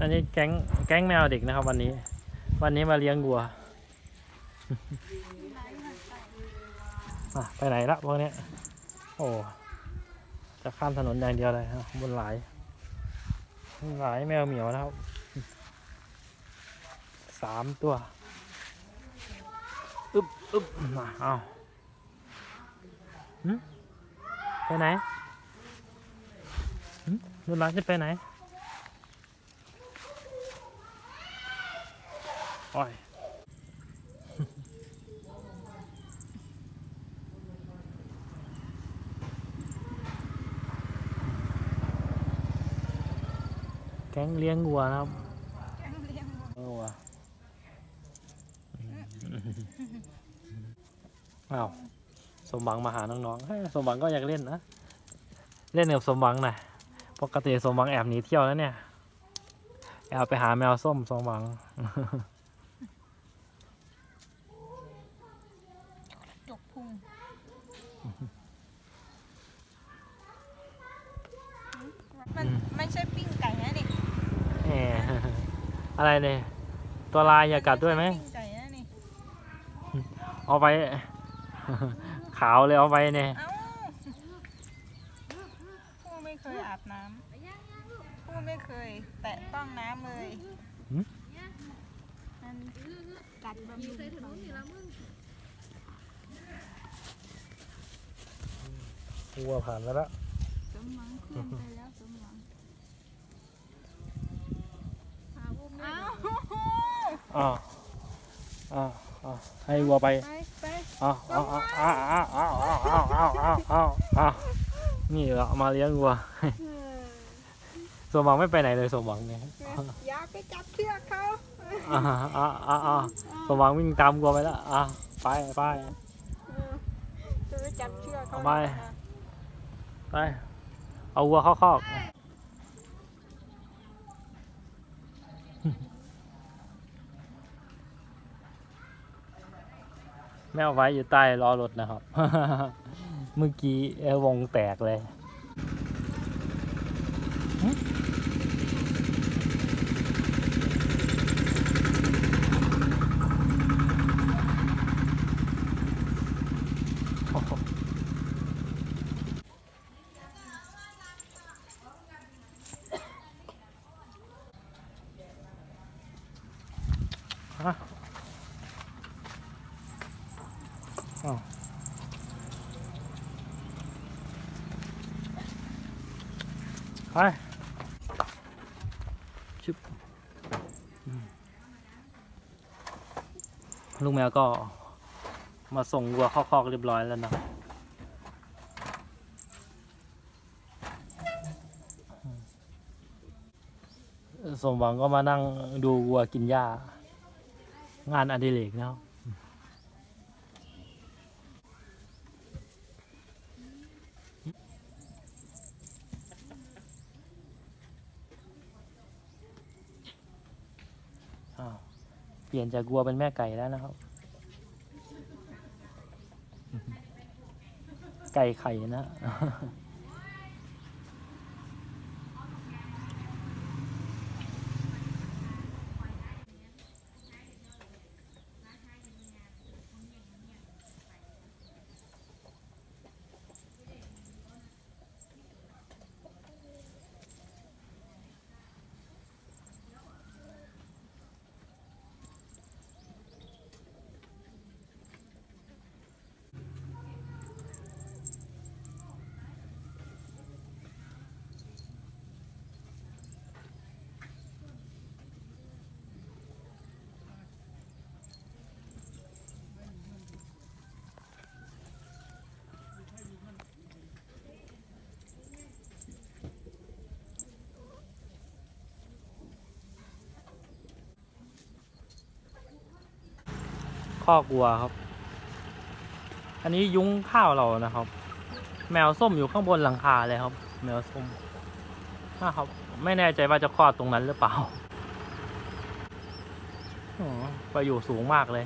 อันนี้แก๊งแก๊งแมวเด็กนะครับ วันนี้ วันนี้มาเลี้ยงวัวไปไหนละพวกเนี้ยโอ้จะข้ามถนนอย่างเดียวเลยฮะบนหลายหลายแมวเหมียวนะครับสามตัวอึบอึบมาเอาไปไหนนุ่นรักจะไปไหน โอ้ยแก๊งเลี้ยงวัวนะครับแกงเลี้ยงวัววัวอ้าวสมหวังมาหาน้องๆเฮ้ยสมหวังก็อยากเล่นนะ เล่นกับสมหวังหน่อยปกติสมหวังแอบหนีเที่ยวแล้วเนี่ย แอบไปหาแมวส้มสมหวัง จกพุง มันไม่ใช่ปิ้งไก่นะนี่แหมอะไรเนี่ย ตัวลายอย่ากัดด้วยไหม ปิ้งไก่นะนี่ เอาไป ขาวเลยเอาไปเนี่ยเอ้าผู้ไม่เคยอาบน้ำผู้ไม่เคย แตะต้องน้ำเลย มันกัดบำรุงก่อน วัวผ่านแล้วละสมหวังขึ้นไปแล้วสมหวังเอ้าอ้าวอ้าวอ้าวให้วัวไปไปไปอ้าวอ้าวอ้าวอ้าวอ้าวอ้าวอ้าวอ้าวอ้าวอ้าวอ้าวนี่เหรอเอามาเลี้ยงวัวสมหวังไม่ไปไหนเลยสมหวังเนี่ยอย่าไปจับเชือกเขาอ่าอ่าอ่าอ่าสมหวังวิ่งตามวัวไปแล้วอะไปไปจะไปจับเชือกเขาเอาไป ไป เอาวัวเข้าคอกแม่เอาไว้อยู่ใต้ล้อรถนะครับ เมื่อกี้เอ่อวงแตกเลย อ้าวไปชุบลูกแมวก็มาส่งวัวคอกเรียบร้อยแล้วนะสมหวังก็มานั่งดูวัวกินหญ้างานอดิเรกนะครับ เปลี่ยนจากวัวเป็นแม่ไก่แล้วนะครับ ไก่ไข่นะ คอกวัวครับ อันนี้ยุ้งข้าวเรานะครับ แมวส้มอยู่ข้างบนหลังคาเลยครับ แมวส้มนะครับ ไม่แน่ใจว่าจะคลอดตรงนั้นหรือเปล่าอ๋อไปอยู่สูงมากเลย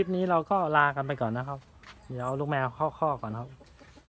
ลิปนี้เราก็ลากันไปก่อนนะครับ เดี๋ยวเอาลูกแมวเข้าข้อก่อนครับ